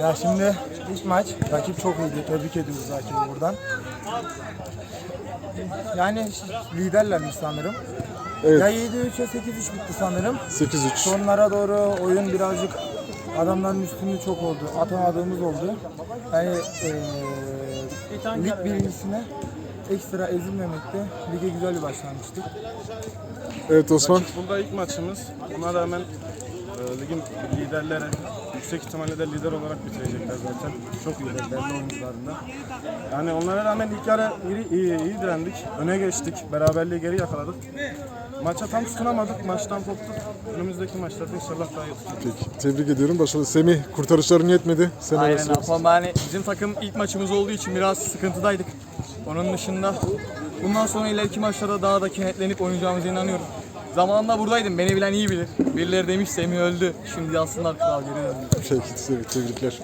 Ya şimdi ilk maç rakip çok iyiydi. Tebrik ediyoruz rakibi buradan. Yani liderlermiş sanırım. Evet. Ya 7-3'e 8-3 bitti sanırım. 8-3. Sonlara doğru oyun birazcık adamların üstünlüğü çok oldu. Atamadığımız oldu. Yani eee lig birincisine ekstra ezilmemekte lige güzel bir başlangıçtı. Evet Osman. Burada ilk maçımız. Ona rağmen e, ligin liderleri yüksek ihtimalle de lider olarak bitirecekler zaten. Çok iyiler belli oyuncularında. Yani onlara rağmen ilk yarı iyi, iyi, iyi direndik. Öne geçtik. Beraberliği geri yakaladık. Maça tam tutunamadık. Maçtan koptuk. Önümüzdeki maçlarda inşallah daha iyi tutacağız. Peki, tebrik ediyorum. Başarılı. Semih kurtarışların yetmedi. Sen Aynen yani bizim takım ilk maçımız olduğu için biraz sıkıntıdaydık. Onun dışında bundan sonra ileriki maçlarda daha da kenetlenip oynayacağımıza inanıyorum. Zamanında buradaydım. Beni bilen iyi bilir. Birileri demiş Semih öldü. Şimdi aslında kral geri döndü. Peki, tebrikler.